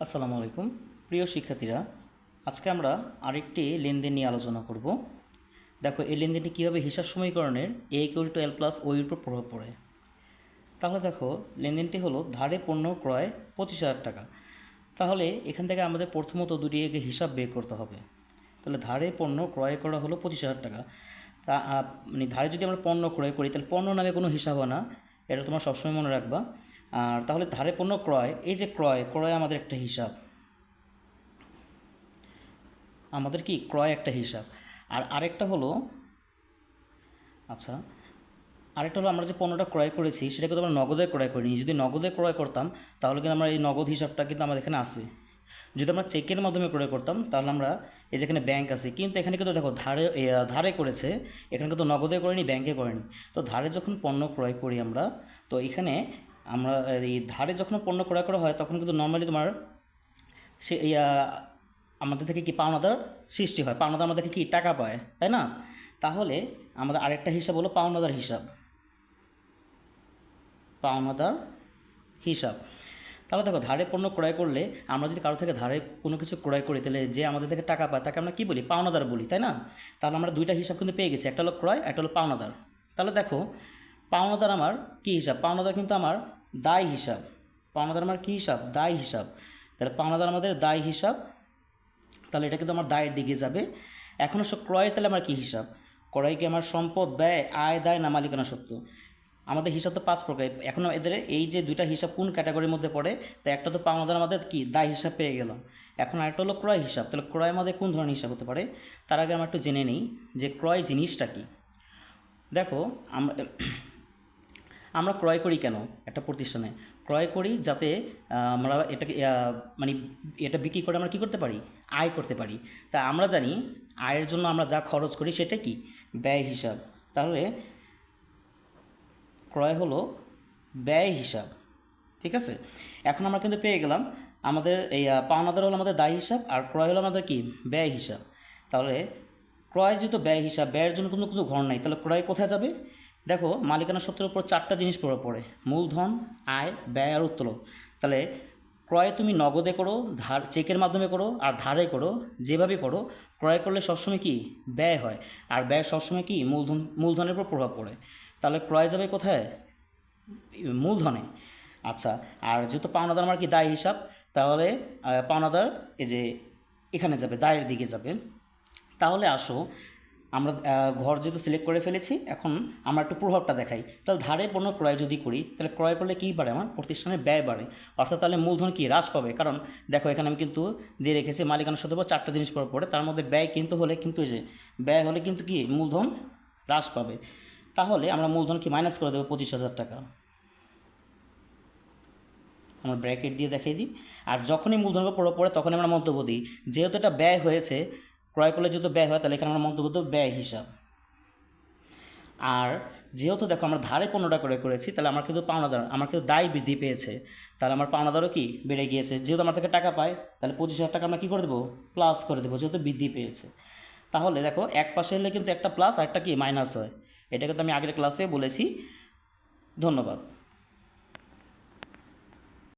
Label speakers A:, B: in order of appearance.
A: আসসালামু আলাইকুম। প্রিয় শিক্ষার্থীরা, আজকে আমরা আরেকটি লেনদেন নিয়ে আলোচনা করব। দেখো, এই লেনদেনটি কীভাবে হিসাব সমীকরণের A equal to L plus ওইর উপর প্রভাব পড়ে? তাহলে দেখো, লেনদেনটি হলো ধারে পণ্য ক্রয় পঁচিশ হাজার টাকা। তাহলে এখান থেকে আমাদের প্রথমত দুটি আগে হিসাব বের করতে হবে। তাহলে ধারে পণ্য ক্রয় করা হলো পঁচিশ হাজার টাকা। তা মানে ধারে যদি আমরা পণ্য ক্রয় করি, তাহলে পণ্য নামে কোনো হিসাব হয় না। এটা তোমরা সবসময় মনে রাখবা। আর তাহলে ধারে পণ্য ক্রয়, এই যে ক্রয় ক্রয় আমাদের একটা হিসাব। আমাদের কি? ক্রয় একটা হিসাব। আর আরেকটা হলো আচ্ছা আরেকটা হলো আমরা যে পণ্যটা ক্রয় করেছি সেটা কিন্তু আমরা নগদে ক্রয় করিনি। যদি নগদে ক্রয় করতাম, তাহলে কিন্তু আমরা এই নগদ হিসাবটা কিন্তু আমাদের এখানে আসে যদি আমরা চেকের মাধ্যমে ক্রয় করতাম, তাহলে আমরা এই যেখানে ব্যাংক আছে, কিন্তু এখানে কিন্তু দেখো, ধারে ধারে করেছে, এখানে কিন্তু নগদে করেনি, ব্যাংকে করেনি। তো ধারে যখন পণ্য ক্রয় করি আমরা, তো এখানে আমরা, এই ধারে যখন পণ্য ক্রয় করা হয়, তখন কিন্তু নর্মালি তোমার সে আমাদের থেকে কি পাওনাদার সৃষ্টি হয়। পাওনাদার আমাদের থেকে কি টাকা পায়, তাই না? তাহলে আমাদের আরেকটা হিসাব হলো পাওনাদার হিসাব। পাওনাদার হিসাব। তাহলে দেখো, ধারে পণ্য ক্রয় করলে আমরা যদি কারও থেকে ধারে কোনো কিছু ক্রয় করি, তাহলে যে আমাদের থেকে টাকা পায়, তাকে আমরা কী বলি? পাওনাদার বলি, তাই না? তাহলে আমরা দুইটা হিসাব কিন্তু পেয়ে গেছি। একটা হলো ক্রয়, একটা হলো পাওনাদার। তাহলে দেখো, পাওনাদার আমার কী হিসাব? পাওনাদার কিন্তু আমার দায় হিসাব। পাওনাদার আমার কী হিসাব? দায় হিসাব। তাহলে পাওনাদার আমাদের দায় হিসাব। তাহলে এটা কিন্তু আমার দায়ের দিকে যাবে। এখন হচ্ছে ক্রয়ের তাহলে আমার কী হিসাব? ক্রয় কি আমার সম্পদ, ব্যয়, আয়, দায় না মালিকানা সত্য আমাদের হিসাব তো পাঁচ প্রকার। এখন এদের এই যে দুইটা হিসাব কোন ক্যাটাগরির মধ্যে পড়ে, তো একটা তো আমাদের আমাদের কি? দায় হিসাব পেয়ে গেলাম এখন আরেকটা হলো ক্রয় হিসাব। তাহলে ক্রয় আমাদের কোন ধরনের হিসাব হতে পারে? তার আগে আমরা একটু জেনে নিই যে ক্রয় জিনিসটা কি। দেখো, আমরা আমরা ক্রয় করি কেন একটা প্রতিষ্ঠানে? ক্রয় করি যাতে আমরা এটাকে মানে এটা বিক্রি করে আমরা কী করতে পারি? আয় করতে পারি। তা আমরা জানি আয়ের জন্য আমরা যা খরচ করি সেটা কি? ব্যয় হিসাব। তাহলে ক্রয় হলো ব্যয় হিসাব। ঠিক আছে? এখন আমরা কিন্তু পেয়ে গেলাম আমাদের এই পাওনাদার হলো আমাদের দায় হিসাব আর ক্রয় হলো আমাদের কি? ব্যয় হিসাব। তাহলে ক্রয় যেহেতু ব্যয় হিসাব, ব্যয়ের জন্য কোনো কোনো ঘর নাই, তাহলে ক্রয় কোথায় যাবে? দেখো, মালিকানা সত্ত্বের উপর চারটা জিনিস প্রভাব পড়ে। মূলধন, আয়, ব্যয় আর উত্তোলন। তাহলে ক্রয় তুমি নগদে করো, ধার, চেকের মাধ্যমে করো আর ধারে করো, যেভাবে করো, ক্রয় করলে সবসময় কি? ব্যয় হয়। আর ব্যয় সবসময় কি? মূলধন, মূলধনের উপর প্রভাব পড়ে। তাহলে ক্রয় যাবে কোথায়? মূলধনে। আচ্ছা আর যেহেতু পাওনাদার আমার কি দায় হিসাব, তাহলে পাওনাদার এই যে এখানে যাবে, দায়ের দিকে যাবে। তাহলে আসো আমরা ঘর যেহেতু সিলেক্ট করে ফেলেছি, এখন আমরা একটু প্রভাবটা দেখাই। তাহলে ধারে পণ্য ক্রয় যদি করি, তাহলে ক্রয় করলে কী বাড়ে আমার? প্রতিষ্ঠানের ব্যয় বাড়ে। অর্থাৎ তাহলে মূলধন কি? হ্রাস পাবে। কারণ দেখো, এখানে আমি কিন্তু দিয়ে রেখেছি মালিকানা সত্ত্বেও চারটা জিনিস পরে পড়ে তার মধ্যে ব্যয় কিন্তু হলে কিন্তু যে, ব্যয় হলে কিন্তু কি? মূলধন হ্রাস পাবে। তাহলে আমরা মূলধন কি মাইনাস করে দেবো? পঁচিশ হাজার টাকা। আমরা ব্র্যাকেট দিয়ে দেখিয়ে দিই। আর যখনই মূলধন প্রভাব পড়ে, তখনই আমরা মন্তব্য দিই। যেহেতু এটা ব্যয় হয়েছে ক্রয় করলে যেহেতু ব্যয় হয়, তাহলে এখানে আমরা মন্তব্য ব্যয় হিসাব। আর যেহেতু দেখো আমরা ধারে পণ্যটা ক্রয় করেছি, তাহলে আমার কিন্তু পাওনাদার, আমার কিন্তু দায় বৃদ্ধি পেয়েছে। তাহলে আমার পাওনাদারও কি বেড়ে গিয়েছে? যেহেতু আমার থেকে টাকা পায়, তাহলে পঁচিশ হাজার টাকা আমরা কী করে দেবো? প্লাস করে দেবো, যেহেতু বৃদ্ধি পেয়েছে। তাহলে দেখো, এক পাশে হলে কিন্তু একটা প্লাস আর একটা কি? মাইনাস হয়। এটা কিন্তু আমি আগের ক্লাসে বলেছি। ধন্যবাদ।